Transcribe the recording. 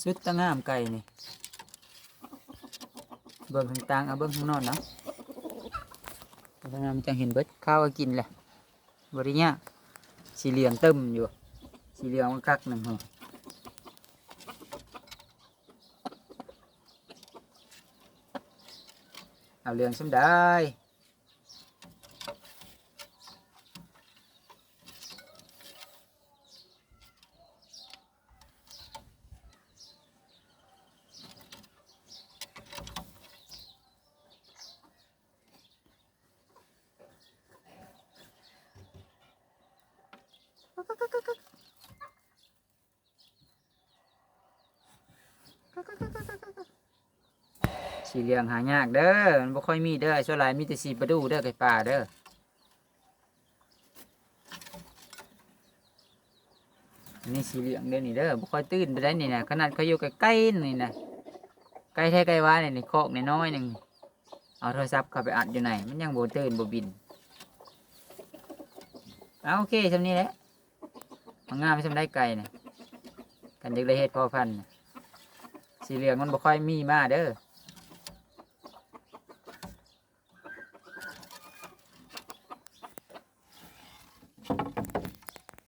สุดตะงามไก่นี่ เบิ่งข้างต่างเอาเบิ่งข้างนอกเนาะตะงามจังเห็นเบิดข้าวกินแหละบริเนี้ยสีเหลืองเติมอยู่ สีเหลืองมักหนึ่งหัวเอาเหลืองสำได้ สีเหลืองหายากเด้อ มันบ่ค่อยมีเด้อส่วนหลายมีแต่สีประดูเด้อไก่ป่าเด้ออันนี้สีเหลืองเด้อนี่เด้อบ่ค่อยตื่นไปได้นี่นะขนาดเขาอยู่ใกล้ๆนี่นะใกล้แท้ใกล้ว่านี่ยนี่โคกน้อยๆหนึ่งเอาโทรศัพท์เข้าไปอัดอยู่ไหน มันยังบ่ตื่นบ่บิน เอาโอเคทำนี้แหละ มันงามไปทำได้ไกลนะกันจึงได้เฮ็ดพอพันธุ์น่ะสีเหลืองมันบ่ค่อยมีมาเด้อ